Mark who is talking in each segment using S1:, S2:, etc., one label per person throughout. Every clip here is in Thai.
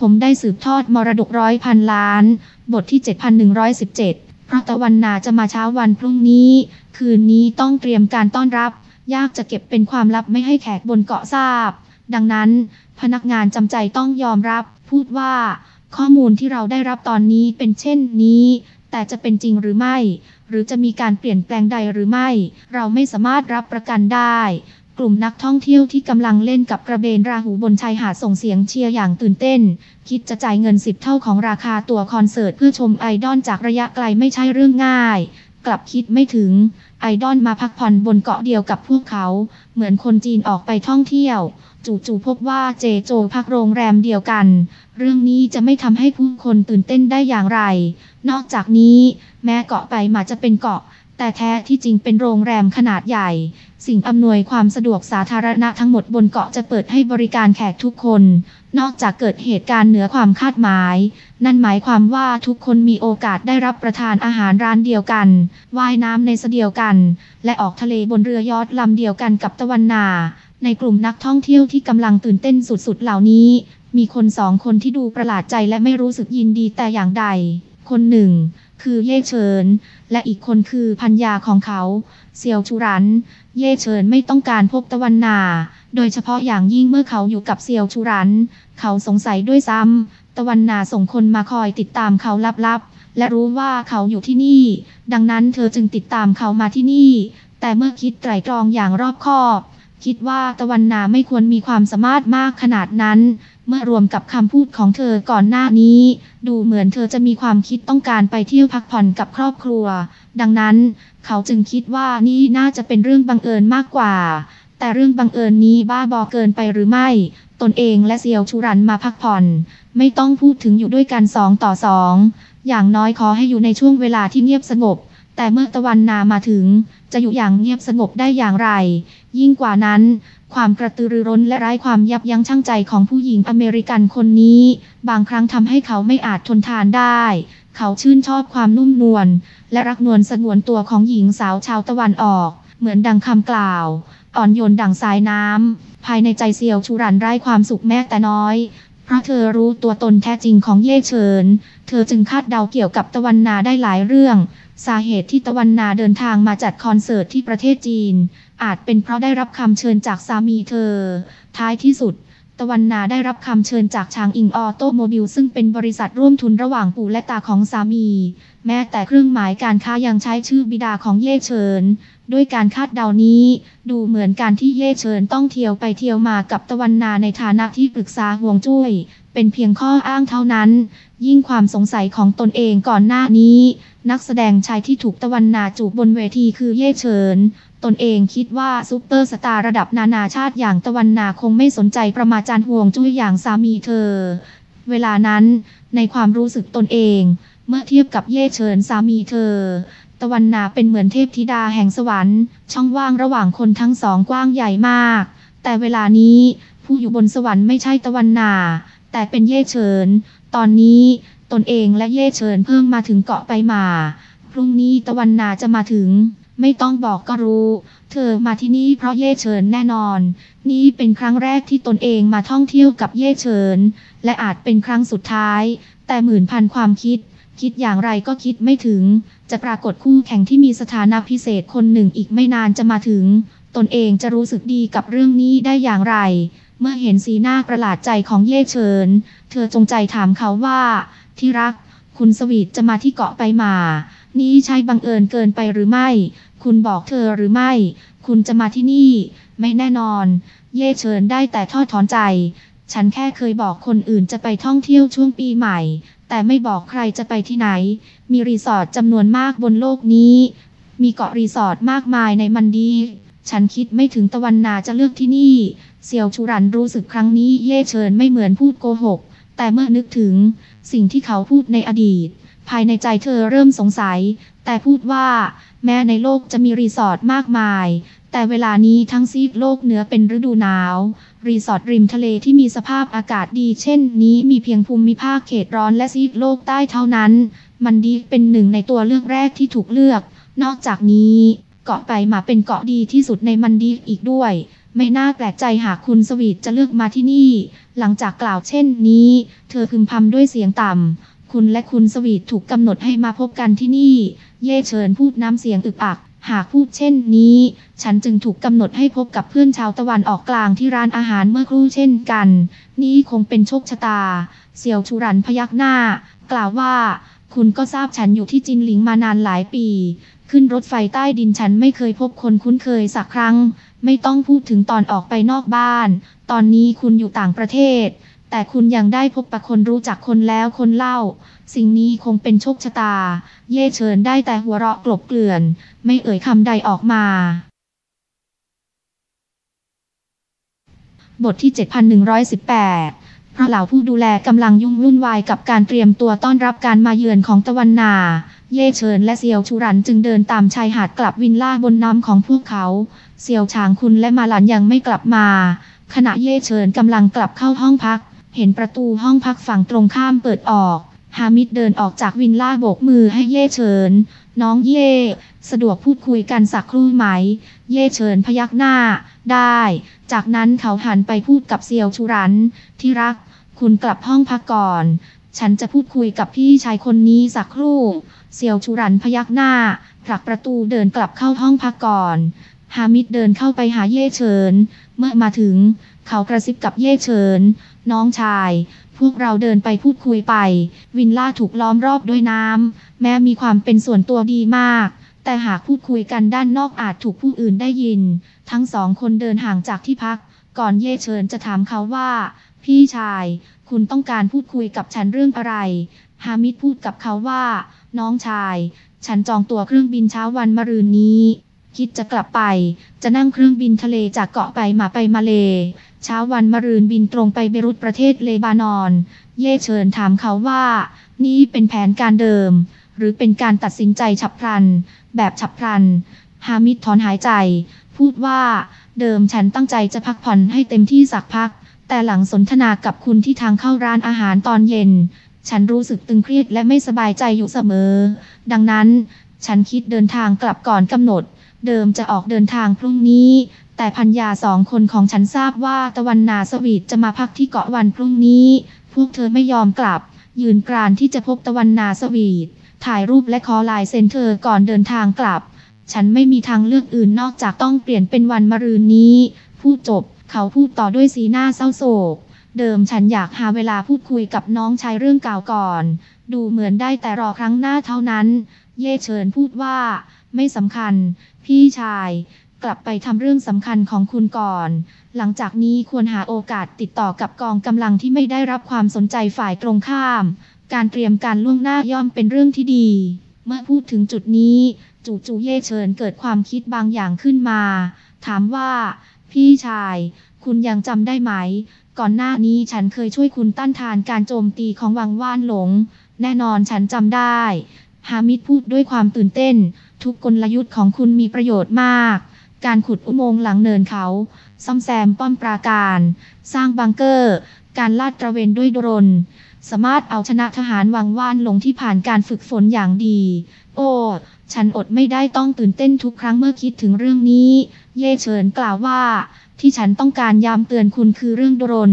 S1: ผมได้สืบทอดมรดกร้อยพันล้าน บทที่ 7117 เพราะตะวันนาจะมาเช้าวันพรุ่งนี้ คืนนี้ต้องเตรียมการต้อนรับ ยากจะเก็บเป็นความลับไม่ให้แขกบนเกาะทราบ ดังนั้น พนักงานจำใจต้องยอมรับ พูดว่า ข้อมูลที่เราได้รับตอนนี้เป็นเช่นนี้ แต่จะเป็นจริงหรือไม่ หรือจะมีการเปลี่ยนแปลงใดหรือไม่ เราไม่สามารถรับประกันได้ กลุ่มนักท่องเที่ยวที่กำลังเล่นกับกระเบนราหูบนชายหาดส่งเสียงเชียร์อย่างตื่นเต้น คิดจะจ่ายเงินสิบเท่าของราคาตั๋วคอนเสิร์ตเพื่อชมไอดอลจากระยะไกลไม่ใช่เรื่องง่าย กลับคิดไม่ถึง ไอดอลมาพักผ่อนบนเกาะเดียวกับพวกเขา เหมือนคนจีนออกไปท่องเที่ยว จู่ๆพบว่าเจโจพักโรงแรมเดียวกัน เรื่องนี้จะไม่ทำให้ผู้คนตื่นเต้นได้อย่างไร นอกจากนี้ แม้เกาะไปมาจะเป็นเกาะ แต่แท้ที่จริงเป็นโรงแรมขนาดใหญ่ สิ่งอำนวยความสะดวกสาธารณะทั้งหมดบนเกาะจะเปิดให้บริการแขกทุกคน นอกจากเกิดเหตุการณ์เหนือความคาดหมาย นั่นหมายความว่าทุกคนมีโอกาสได้รับประทานอาหารร้านเดียวกัน ว่ายน้ำในสระเดียวกัน และออกทะเลบนเรือยอทลำเดียวกันกับตะวันนา ในกลุ่มนักท่องเที่ยวที่กำลังตื่นเต้นสุดๆเหล่านี้ มีคนสองคนที่ดูประหลาดใจและไม่รู้สึกยินดีแต่อย่างใด คนหนึ่ง คือเย่เฉิน และอีกคนคือพัญญาของเขา เซียวชูรัน เย่เฉินไม่ต้องการพบตะวันนา โดยเฉพาะอย่างยิ่งเมื่อเขาอยู่กับเซียวชูรัน เขาสงสัยด้วยซ้ำ ตะวันนาส่งคนมาคอยติดตามเขาลับๆ และรู้ว่าเขาอยู่ที่นี่ ดังนั้นเธอจึงติดตามเขามาที่นี่ แต่เมื่อคิดไตร่ตรองอย่างรอบคอบ คิดว่าตะวันนาไม่ควรมีความสามารถมากขนาดนั้น เมื่อรวมกับคำพูดของเธอก่อนหน้านี้ ดูเหมือนเธอจะมีความคิดต้องการไปเที่ยวพักผ่อนกับครอบครัว ดังนั้น เขาจึงคิดว่านี่น่าจะเป็นเรื่องบังเอิญมากกว่า แต่เรื่องบังเอิญนี้บ้าบอเกินไปหรือไม่ ตนเองและเซียวชูรันมาพักผ่อน ไม่ต้องพูดถึงอยู่ด้วยกันสองต่อสองอย่างน้อยขอให้อยู่ในช่วงเวลาที่เงียบสงบ แต่เมื่อตะวันนามาถึง จะอยู่อย่างเงียบสงบได้อย่างไร ยิ่งกว่านั้น ความกระตือรือร้นและไร้ความยับยั้งชั่งใจของผู้หญิงอเมริกันคนนี้ บางครั้งทำให้เขาไม่อาจทนทานได้ เขาชื่นชอบความนุ่มนวลและรักนวลสงวนตัวของหญิงสาวชาวตะวันออก เหมือนดังคำกล่าว อ่อนโยนดังสายน้ำ ภายในใจเซียวชูรันไร้ความสุขแม้แต่น้อย เพราะเธอรู้ตัวตนแท้จริงของเย่เฉิน เธอจึงคาดเดาเกี่ยวกับตะวันนาได้หลายเรื่อง สาเหตุที่ตะวันนาเดินทางมาจัดคอนเสิร์ตที่ประเทศจีน อาจเป็นเพราะได้รับคำเชิญจากสามีเธอ ท้ายที่สุด ตะวันนาได้รับคำเชิญจากชางอิงออโตโมบิลซึ่งเป็นบริษัทร่วมทุนระหว่างปู่และตาของสามี แม้แต่เครื่องหมายการค้ายังใช้ชื่อบิดาของเย่เฉิน ด้วยการคาดเดานี้ ดูเหมือนการที่เย่เฉินต้องเที่ยวไปเที่ยวมากับตะวันนาในฐานะที่ปรึกษาห่วงจุ้ย เป็นเพียงข้ออ้างเท่านั้น ยิ่งความสงสัยของตนเองก่อนหน้านี้ นักแสดงชายที่ถูกตะวันนาจูบบนเวทีคือเย่เฉิน ตนเองคิดว่าซูเปอร์สตาร์ระดับนานาชาติอย่างตะวันนาคงไม่สนใจประมาจารย์ห่วงจุ้ยอย่างสามีเธอ เวลานั้น ในความรู้สึกตนเอง เมื่อเทียบกับเย่เฉินสามีเธอ ตะวันนาเป็นเหมือนเทพธิดาแห่งสวรรค์ ช่องว่างระหว่างคนทั้งสองกว้างใหญ่มาก แต่เวลานี้ผู้อยู่บนสวรรค์ไม่ใช่ตะวันนา แต่เป็นเย่เฉิน ตอนนี้ตนเองและเย่เฉินเพิ่งมาถึงเกาะไปมา พรุ่งนี้ตะวันนาจะมาถึง ไม่ต้องบอกก็รู้ เธอมาที่นี่เพราะเย่เฉินแน่นอน นี่เป็นครั้งแรกที่ตนเองมาท่องเที่ยวกับเย่เฉิน และอาจเป็นครั้งสุดท้าย แต่หมื่นพันความคิด คิดอย่างไรก็คิดไม่ถึง จะปรากฏคู่แข่งที่มีสถานะพิเศษคนหนึ่งอีกไม่นานจะมาถึง ตนเองจะรู้สึกดีกับเรื่องนี้ได้อย่างไร เมื่อเห็นสีหน้าประหลาดใจของเย่เฉิน เธอจงใจถามเขาว่า ที่รัก คุณสวีทจะมาที่เกาะไปมา นี่ใช่บังเอิญเกินไปหรือไม่ คุณบอกเธอหรือไม่ คุณจะมาที่นี่ ไม่แน่นอน เย่เฉินได้แต่ทอดถอนใจ ฉันแค่เคยบอกคนอื่นจะไปท่องเที่ยวช่วงปีใหม่ แต่ไม่บอกใครจะไปที่ไหน มีรีสอร์ทจำนวนมากบนโลกนี้ มีเกาะรีสอร์ทมากมายในมันดี ฉันคิดไม่ถึงตะวันนาจะเลือกที่นี่ เซียวชูรันรู้สึกครั้งนี้เย่เฉินไม่เหมือนพูดโกหก แต่เมื่อนึกถึง สิ่งที่เขาพูดในอดีต ภายในใจเธอเริ่มสงสัย แต่พูดว่า แม้ในโลกจะมีรีสอร์ทมากมาย แต่เวลานี้ทั้งซีกโลกเหนือเป็นฤดูหนาว รีสอร์ทริมทะเลที่มีสภาพอากาศดีเช่นนี้มีเพียงภูมิภาคเขตร้อนและซีกโลกใต้เท่านั้น มันดีเป็นหนึ่งในตัวเลือกแรกที่ถูกเลือก นอกจากนี้เกาะไปมาเป็นเกาะดีที่สุดในมันดีอีกด้วยไม่น่าแปลกใจหากคุณสวีทจะเลือกมาที่นี่ หลังจากกล่าวเช่นนี้ เธอพึมพำด้วยเสียงต่ำ คุณและคุณสวีทถูกกำหนดให้มาพบกันที่นี่ เย่เฉินพูดน้ำเสียงอึกอัก หากพูดเช่นนี้ ฉันจึงถูกกำหนดให้พบกับเพื่อนชาวตะวันออกกลางที่ร้านอาหารเมื่อครู่เช่นกัน นี่คงเป็นโชคชะตา เสี่ยวชูรันพยักหน้า กล่าวว่า คุณก็ทราบฉันอยู่ที่จินหลิงมานานหลายปี ขึ้นรถไฟใต้ดินฉันไม่เคยพบคนคุ้นเคยสักครั้ง ไม่ต้องพูดถึงตอนออกไปนอกบ้าน ตอนนี้คุณอยู่ต่างประเทศ แต่คุณยังได้พบปะคนรู้จักคนแล้วคนเล่า สิ่งนี้คงเป็นโชคชะตา เย่เฉินได้แต่หัวเราะกลบเกลื่อน ไม่เอ่ยคำใดออกมา บทที่ 7118 เพราะเหล่าผู้ดูแลกำลังยุ่งวุ่นวายกับการเตรียมตัวต้อนรับการมาเยือนของตะวันนา เย่เฉินและเซียวชูรันจึงเดินตามชายหาดกลับวินล่าบนน้ำของพวกเขา เซียวฉางคุณและมาหลันยังไม่กลับมา ขณะเย่เฉินกำลังกลับเข้าห้องพัก เห็นประตูห้องพักฝั่งตรงข้ามเปิดออกฮามิดเดินออกจากวินล่าโบกมือให้เย่เฉิน น้องเย่สะดวกพูดคุยกันสักครู่ไหม เย่เฉินพยักหน้า ได้ จากนั้นเขาหันไปพูดกับเซียวชูรัน ที่รัก คุณกลับห้องพักก่อน ฉันจะพูดคุยกับพี่ชายคนนี้สักครู่ เซียวชูรันพยักหน้าผลักประตูเดินกลับเข้าห้องพักก่อนฮามิดเดินเข้าไปหาเย่เฉิน เมื่อมาถึง เขากระซิบกับเย่เฉิน น้องชาย พวกเราเดินไปพูดคุยไป วินล่าถูกล้อมรอบด้วยน้ำ แม้มีความเป็นส่วนตัวดีมาก แต่หากพูดคุยกันด้านนอกอาจถูกผู้อื่นได้ยิน ทั้งสองคนเดินห่างจากที่พัก ก่อนเย่เฉินจะถามเขาว่า พี่ชาย คุณต้องการพูดคุยกับฉันเรื่องอะไร ฮามิดพูดกับเขาว่า น้องชาย ฉันจองตั๋วเครื่องบินเช้าวันมะรืนนี้ คิดจะกลับไป จะนั่งเครื่องบินทะเลจากเกาะไปมาไปมาเล เช้าวันมะรืนบินตรงไปเบรุตประเทศเลบานอน เย่เฉินถามเขาว่า นี่เป็นแผนการเดิม หรือเป็นการตัดสินใจฉับพลัน แบบฉับพลัน ฮามิดถอนหายใจ พูดว่า เดิมฉันตั้งใจจะพักผ่อนให้เต็มที่สักพัก แต่หลังสนทนากับคุณที่ทางเข้าร้านอาหารตอนเย็น ฉันรู้สึกตึงเครียดและไม่สบายใจอยู่เสมอ ดังนั้น ฉันคิดเดินทางกลับก่อนกำหนด เดิมจะออกเดินทางพรุ่งนี้ แต่พัญญาสองคนของฉันทราบว่าตะวันนาสวีทจะมาพักที่เกาะวันพรุ่งนี้ พวกเธอไม่ยอมกลับ ยืนกรานที่จะพบตะวันนาสวีทถ่ายรูปและขอลายเซ็นเธอก่อนเดินทางกลับ ฉันไม่มีทางเลือกอื่นนอกจากต้องเปลี่ยนเป็นวันมะรืนนี้ พูดจบ เขาพูดต่อด้วยสีหน้าเศร้าโศก เดิมฉันอยากหาเวลาพูดคุยกับน้องชายเรื่องเก่าก่อน ดูเหมือนได้แต่รอครั้งหน้าเท่านั้น เย่เฉินพูดว่า ไม่สำคัญ พี่ชาย กลับไปทำเรื่องสำคัญของคุณก่อน หลังจากนี้ควรหาโอกาสติดต่อกับกองกำลังที่ไม่ได้รับความสนใจฝ่ายตรงข้าม การเตรียมการล่วงหน้าย่อมเป็นเรื่องที่ดี เมื่อพูดถึงจุดนี้ จู่ๆเย่เฉินเกิดความคิดบางอย่างขึ้นมา ถามว่า พี่ชาย คุณยังจำได้ไหม ก่อนหน้านี้ฉันเคยช่วยคุณต้านทานการโจมตีของวังว่านหลง แน่นอนฉันจำได้ ฮามิดพูดด้วยความตื่นเต้น ทุกกลยุทธ์ของคุณมีประโยชน์มาก การขุดอุโมงค์หลังเนินเขา ซ่อมแซมป้อมปราการ สร้างบังเกอร์ การลาดตระเวนด้วยโดรนสามารถเอาชนะทหารวังว่านลงที่ผ่านการฝึกฝนอย่างดี โอ้ ฉันอดไม่ได้ต้องตื่นเต้นทุกครั้งเมื่อคิดถึงเรื่องนี้ เย่เฉินกล่าวว่า ที่ฉันต้องการย้ำเตือนคุณคือเรื่องโดรน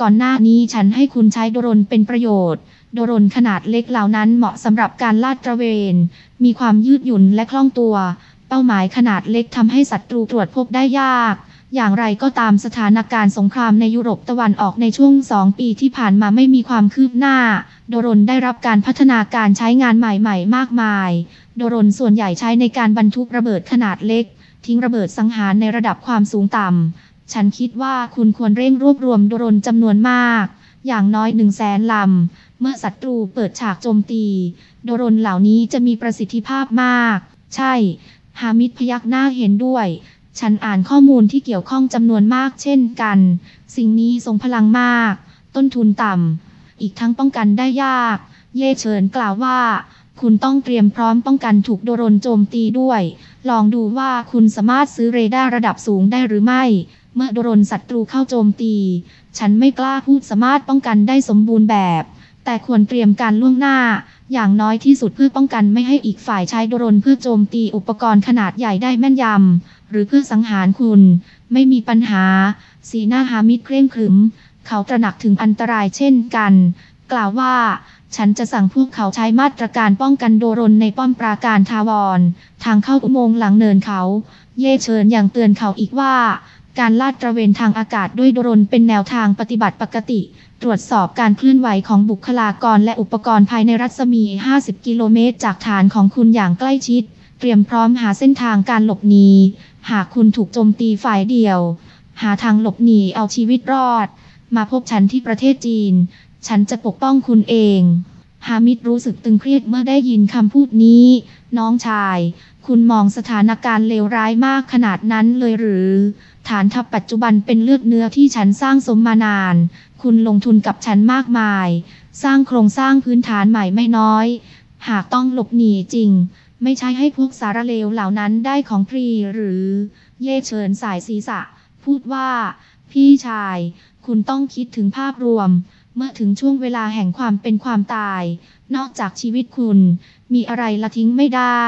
S1: ก่อนหน้านี้ฉันให้คุณใช้โดรนเป็นประโยชน์ โดรนขนาดเล็กเหล่านั้นเหมาะสำหรับการลาดตระเวน มีความยืดหยุ่นและคล่องตัว เป้าหมายขนาดเล็กทำให้ศัตรูตรวจพบได้ยาก อย่างไรก็ตามสถานการณ์สงครามในยุโรปตะวันออกในช่วงสองปีที่ผ่านมาไม่มีความคืบหน้า โดรนได้รับการพัฒนาการใช้งานใหม่ๆ มากมาย โดรนส่วนใหญ่ใช้ในการบรรทุกระเบิดขนาดเล็ก ทิ้งระเบิดสังหารในระดับความสูงต่ำ ฉันคิดว่าคุณควรเร่งรวบรวมโดรนจำนวนมาก อย่างน้อยหนึ่งแสนลำ เมื่อศัตรูเปิดฉากโจมตี โดรนเหล่านี้จะมีประสิทธิภาพมาก ใช่ ฮามิดพยักหน้าเห็นด้วย ฉันอ่านข้อมูลที่เกี่ยวข้องจำนวนมากเช่นกัน สิ่งนี้ทรงพลังมาก ต้นทุนต่ำ อีกทั้งป้องกันได้ยาก เย่เฉินกล่าวว่า คุณต้องเตรียมพร้อมป้องกันถูกโดรนโจมตีด้วย ลองดูว่าคุณสามารถซื้อเรดาร์ระดับสูงได้หรือไม่เมื่อโดรนศัตรูเข้าโจมตี ฉันไม่กล้าพูดสามารถป้องกันได้สมบูรณ์แบบ แต่ควรเตรียมการล่วงหน้า อย่างน้อยที่สุดเพื่อป้องกันไม่ให้อีกฝ่ายใช้โดรนเพื่อโจมตีอุปกรณ์ขนาดใหญ่ได้แม่นยำ หรือเพื่อสังหารคุณ ไม่มีปัญหา สีหน้าฮามิดเคร่งขรึม เขาตระหนักถึงอันตรายเช่นกัน กล่าวว่า ฉันจะสั่งพวกเขาใช้มาตรการป้องกันโดรนในป้อมปราการทาวร ทางเข้าอุโมงค์หลังเนินเขา เย่เชิญอย่างเตือนเขาอีกว่า การลาดตระเวนทางอากาศด้วยโดรนเป็นแนวทางปฏิบัติปกติ ตรวจสอบการเคลื่อนไหวของบุคลากรและอุปกรณ์ภายในรัศมี 50 กิโลเมตร จากฐานของคุณอย่างใกล้ชิด เตรียมพร้อมหาเส้นทางการหลบหนี หากคุณถูกโจมตีฝ่ายเดียว หาทางหลบหนีเอาชีวิตรอด มาพบฉันที่ประเทศจีน ฉันจะปกป้องคุณเอง ฮามิดรู้สึกตึงเครียดเมื่อได้ยินคำพูดนี้ น้องชาย คุณมองสถานการณ์เลวร้ายมากขนาดนั้นเลยหรือ ฐานทัพปัจจุบันเป็นเลือดเนื้อที่ฉันสร้างสมมานาน คุณลงทุนกับฉันมากมาย สร้างโครงสร้างพื้นฐานใหม่ไม่น้อย หากต้องหลบหนีจริง ไม่ใช่ให้พวกสารเลวเหล่านั้นได้ของฟรีหรือ เย่เฉินสายศีรษะ พูดว่า พี่ชาย คุณต้องคิดถึงภาพรวม เมื่อถึงช่วงเวลาแห่งความเป็นความตาย นอกจากชีวิตคุณ มีอะไรละทิ้งไม่ได้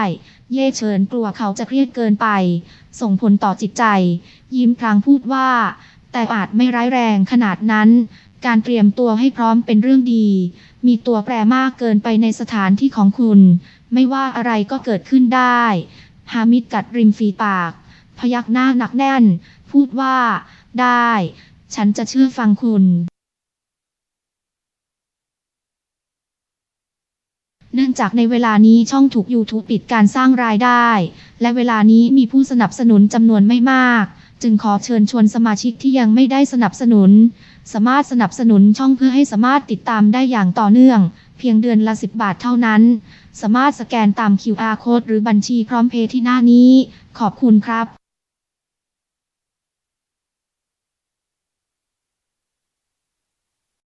S1: เย่เฉินกลัวเขาจะเครียดเกินไป ส่งผลต่อจิตใจ ยิ้มพลางพูดว่า แต่อาจไม่ร้ายแรงขนาดนั้น การเตรียมตัวให้พร้อมเป็นเรื่องดี มีตัวแปรมากเกินไปในสถานที่ของคุณ ไม่ว่าอะไรก็เกิดขึ้นได้ฮามิดกัดริมฝีปาก พยักหน้าหนักแน่น พูดว่า ได้ ฉันจะเชื่อฟังคุณ เนื่องจากในเวลานี้ช่องถูก YouTube ปิดการสร้างรายได้ และเวลานี้มีผู้สนับสนุนจำนวนไม่มาก จึงขอเชิญชวนสมาชิกที่ยังไม่ได้สนับสนุน สามารถสนับสนุนช่องเพื่อให้สามารถติดตามได้อย่างต่อเนื่อง เพียงเดือนละ 10 บาทเท่านั้น สามารถสแกนตาม QR code หรือบัญชีพร้อมเพย์ที่หน้านี้ ขอบคุณครับ